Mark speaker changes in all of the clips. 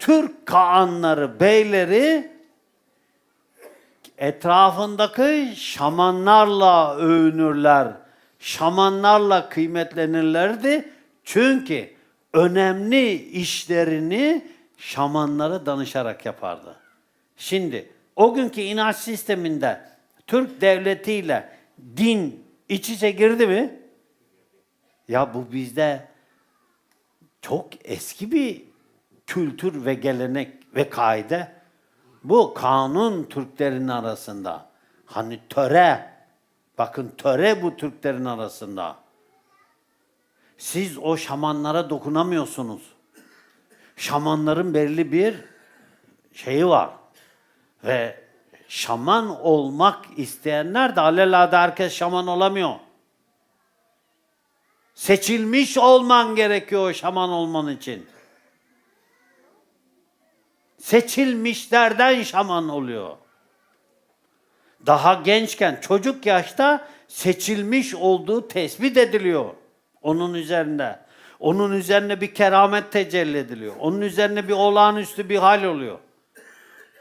Speaker 1: Türk Kağanları, beyleri etrafındaki şamanlarla övünürler. Şamanlarla kıymetlenirlerdi. Çünkü önemli işlerini şamanlara danışarak yapardı. Şimdi o günkü inanç sisteminde Türk devletiyle din iç içe girdi mi? Ya bu bizde çok eski bir kültür ve gelenek ve kaide. Bu kanun Türklerin arasında. Hani töre, bakın töre bu Türklerin arasında. Siz o şamanlara dokunamıyorsunuz. Şamanların belli bir şeyi var. Ve şaman olmak isteyenler de alelade herkes şaman olamıyor. Seçilmiş olman gerekiyor şaman olman için. Seçilmişlerden şaman oluyor. Daha gençken, çocuk yaşta seçilmiş olduğu tespit ediliyor. Onun üzerinde. Onun üzerine bir keramet tecelli ediliyor. Onun üzerine bir olağanüstü bir hal oluyor.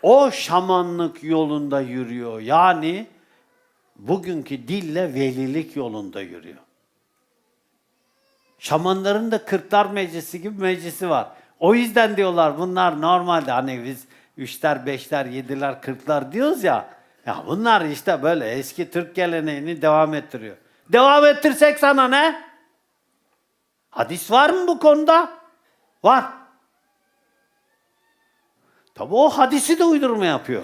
Speaker 1: O şamanlık yolunda yürüyor. Yani bugünkü dille velilik yolunda yürüyor. Şamanların da Kırklar Meclisi gibi meclisi var. O yüzden diyorlar bunlar normalde hani biz üçler, beşler, yediler, kırklar diyoruz ya. Ya bunlar işte böyle eski Türk geleneğini devam ettiriyor. Devam ettirsek sana ne? Hadis var mı bu konuda? Var. Tabi o hadisi de uydurma yapıyor.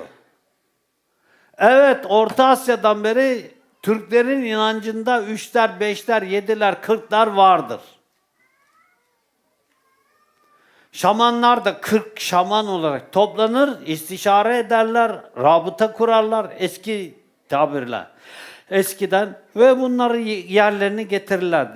Speaker 1: Evet Orta Asya'dan beri Türklerin inancında üçler, beşler, yediler, kırklar vardır. Şamanlar da 40 şaman olarak toplanır, istişare ederler, rabıta kurarlar eski tabirle. Eskiden ve bunları yerlerini getirirlerdi.